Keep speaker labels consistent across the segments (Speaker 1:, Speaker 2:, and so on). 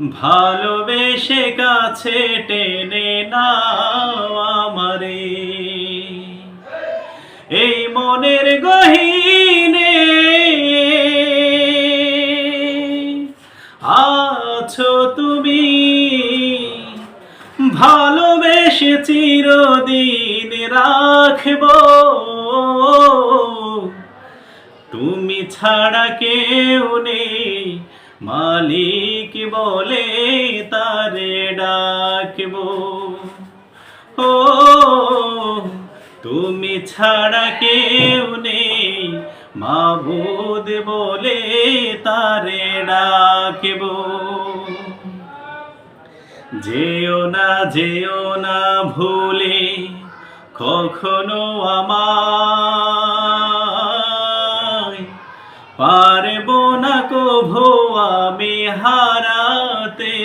Speaker 1: ভালোবেসে কাছে টেনে নাও আমারে। এই মনের গহিনে আছো তুমি। ভালোবেসে চিরদিন রাখব। তুমি ছাড়া কেউ নেই। মালিক বলে তারে ডাকব। ও, তুমি ছাড়া কেউ নেই, মাবুদ বলে তারে ডাকব। যেও না যেও না ভুলে, কখনো আমায়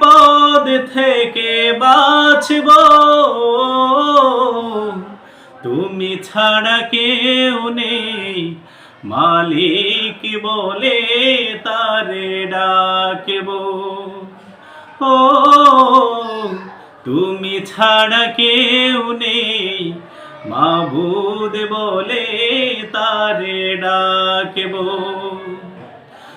Speaker 1: বিপদ থেকে বাঁচব। তুমি ছাড়া কেউ নেই। মালিক বলে তারে ডাকব। ও, তুমি ছাড়া কেউ নেই। মাবুদ বলে তারে ডাকব।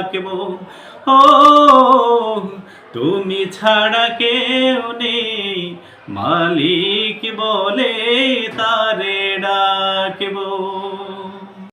Speaker 1: ডাকব ও তুমি ছাড়া কেউ নেই। মালিক বলে ডাকব